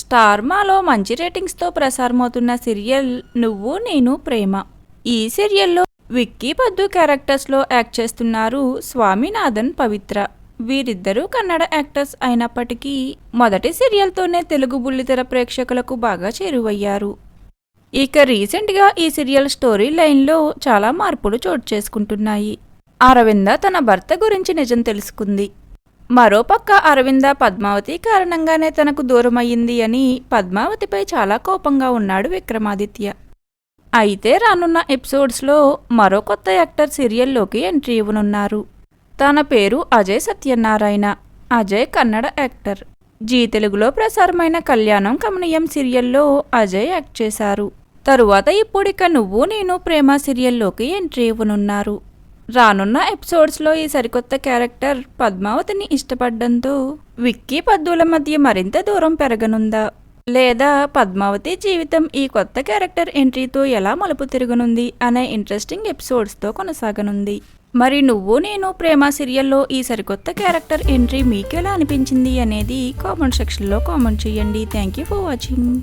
స్టార్మాలో మంచి రేటింగ్స్తో ప్రసారమవుతున్న సీరియల్ నువ్వు నేను ప్రేమ. ఈ సీరియల్లో విక్కీ పద్దు క్యారెక్టర్స్లో యాక్ట్ చేస్తున్నారు స్వామినాథన్ పవిత్ర. వీరిద్దరూ కన్నడ యాక్టర్స్ అయినప్పటికీ మొదటి సీరియల్తోనే తెలుగు బుల్లితెర ప్రేక్షకులకు బాగా చేరువయ్యారు. ఇక రీసెంట్గా ఈ సీరియల్ స్టోరీ లైన్లో చాలా మార్పులు చోటు చేసుకుంటున్నాయి. అరవింద తన భర్త గురించి నిజం తెలుసుకుంది. మరోపక్క అరవింద పద్మావతి కారణంగానే తనకు దూరమయ్యింది అని పద్మావతిపై చాలా కోపంగా ఉన్నాడు విక్రమాదిత్య. అయితే రానున్న ఎపిసోడ్స్లో మరో కొత్త యాక్టర్ సీరియల్లోకి ఎంట్రీ ఇవ్వనున్నారు. తన పేరు అజయ్ సత్యనారాయణ అజయ్ కన్నడ యాక్టర్. జీ తెలుగులో ప్రసారమైన కళ్యాణం కమనీయం సీరియల్లో అజయ్ యాక్ట్ చేశారు. తరువాత ఇప్పుడిక నువ్వు నేను ప్రేమ సీరియల్లోకి ఎంట్రీ ఇవ్వనున్నారు. రానున్న ఎపిసోడ్స్లో ఈ సరికొత్త క్యారెక్టర్ పద్మావతిని ఇష్టపడడంతో విక్కీ పద్దుల మధ్య మరింత దూరం పెరగనుందా? లేదా పద్మావతి జీవితం ఈ కొత్త క్యారెక్టర్ ఎంట్రీతో ఎలా మలుపు తిరగనుంది అనే ఇంట్రెస్టింగ్ ఎపిసోడ్స్తో కొనసాగనుంది. మరి నువ్వు నేను ప్రేమ సీరియల్లో ఈ సరికొత్త క్యారెక్టర్ ఎంట్రీ మీకెలా అనిపించింది అనేది కామెంట్ సెక్షన్లో కామెంట్ చేయండి. Thank you for watching.